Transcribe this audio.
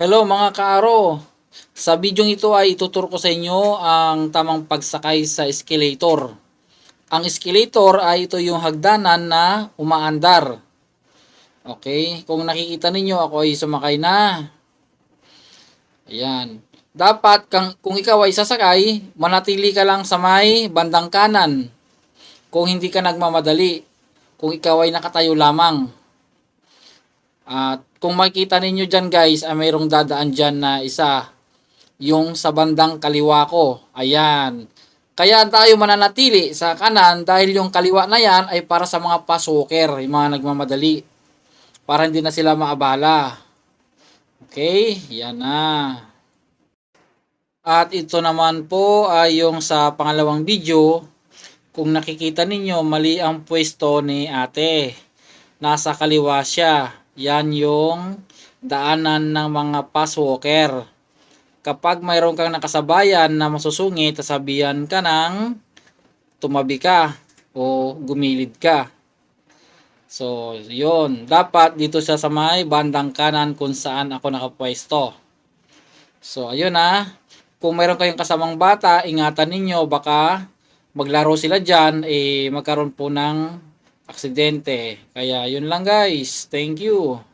Hello mga kaaro! Sa video ito ay ituturo ko sa inyo ang tamang pagsakay sa escalator. Ang escalator ay ito yung hagdanan na umaandar. Okay? Kung nakikita ninyo ako ay sumakay na. Ayan. Dapat kang, kung ikaw ay sasakay, manatili ka lang sa may bandang kanan. Kung hindi ka nagmamadali. Kung ikaw ay nakatayo lamang. At kung makikita ninyo dyan guys, ay mayroong dadaan dyan na isa. Yung sa bandang kaliwa ko. Ayan. Kaya tayo mananatili sa kanan dahil yung kaliwa na yan ay para sa mga pasokер, yung mga nagmamadali. Para hindi na sila maabala. Okay, yan na. At ito naman po ay yung sa pangalawang video. Kung nakikita ninyo, mali ang pwesto ni ate. Nasa kaliwa siya. Yan yung daanan ng mga passwalker. Kapag mayroon kang nakasabayan na masusungit, sasabihan ka ng tumabi ka o gumilid ka. So, yun. Dapat dito siya sa may bandang kanan kung saan ako nakapwesto. So, ayun na. Kung mayroon kayong kasamang bata, ingatan ninyo baka maglaro sila dyan, eh magkaroon po ng aksidente. Kaya yun lang guys. Thank you.